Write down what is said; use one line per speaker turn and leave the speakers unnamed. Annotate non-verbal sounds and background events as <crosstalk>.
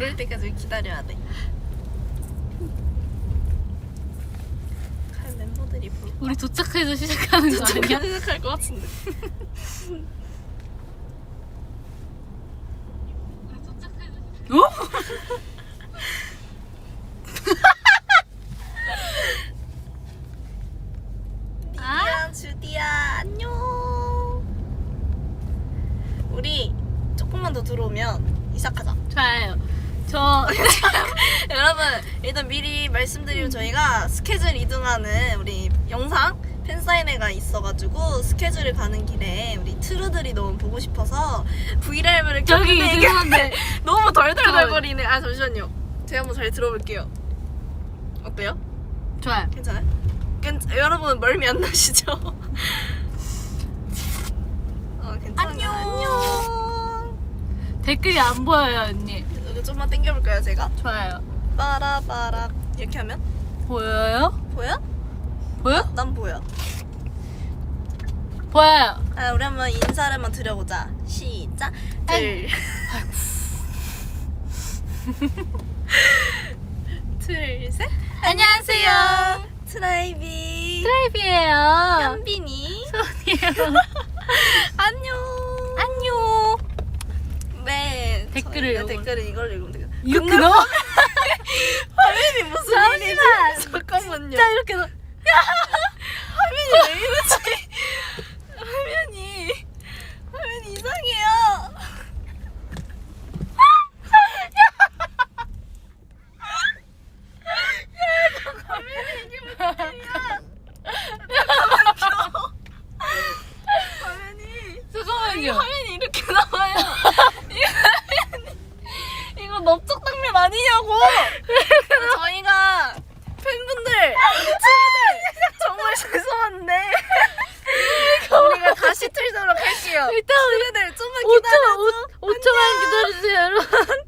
그럴 때까지 기다려야 돼. 과연 멤버들이 볼까?
우리 도착해서 시작하는 거 아니야?
생각할 것 같은데.
어?
니디야, 주디야, 안녕. 우리 조금만 더 들어오면 시작하자.
좋아요. 저 <laughs>
여러분 일단 미리 말씀드리면 저희가 스케줄 이동하는 우리 영상 팬사인회가 있어가지고 스케줄을 가는 길에 우리 트루들이 너무 보고 싶어서 브이라이브를
저기
켰는데 이게
죄송한데
너무 덜덜덜거리네 아 잠시만요 제가 한번 잘 들어볼게요 어때요?
좋아요.
괜찮아요? 괜, 여러분 멀미 안 나시죠? <laughs> 어 괜찮아요.
안녕 댓글이 안 보여요 언니.
여기 좀만 당겨볼까요 제가?
좋아요.
빠라빠라 이렇게 하면
보여요?
보여?
보여?
난 보여
보여요.
아, 우리 한번 인사를 한번 드려보자. 시작. 둘. <laughs> 둘, 셋. 안녕하세요. 트라이비.
트라이브예요.
현빈이.
손이에요.
안녕.
안녕.
네.
댓글을
저희가
이걸-
댓글을 이걸 읽으면 되겠다.
이렇게? <laughs>
화면이 무슨. 일이지? 잠깐만요.
자 이렇게 넣어.
화면이 왜 이러지? 화면이. 화면이 이상해요.
잠깐만요.
화면이 법적 당면 아니냐고. <laughs> 저희가 팬분들, 친구들 정말 죄송한데 <laughs> 우리가 다시 틀도록 할게요.
일단
친구들 좀만 기다려.
5초만 기다려주세요, 여러분.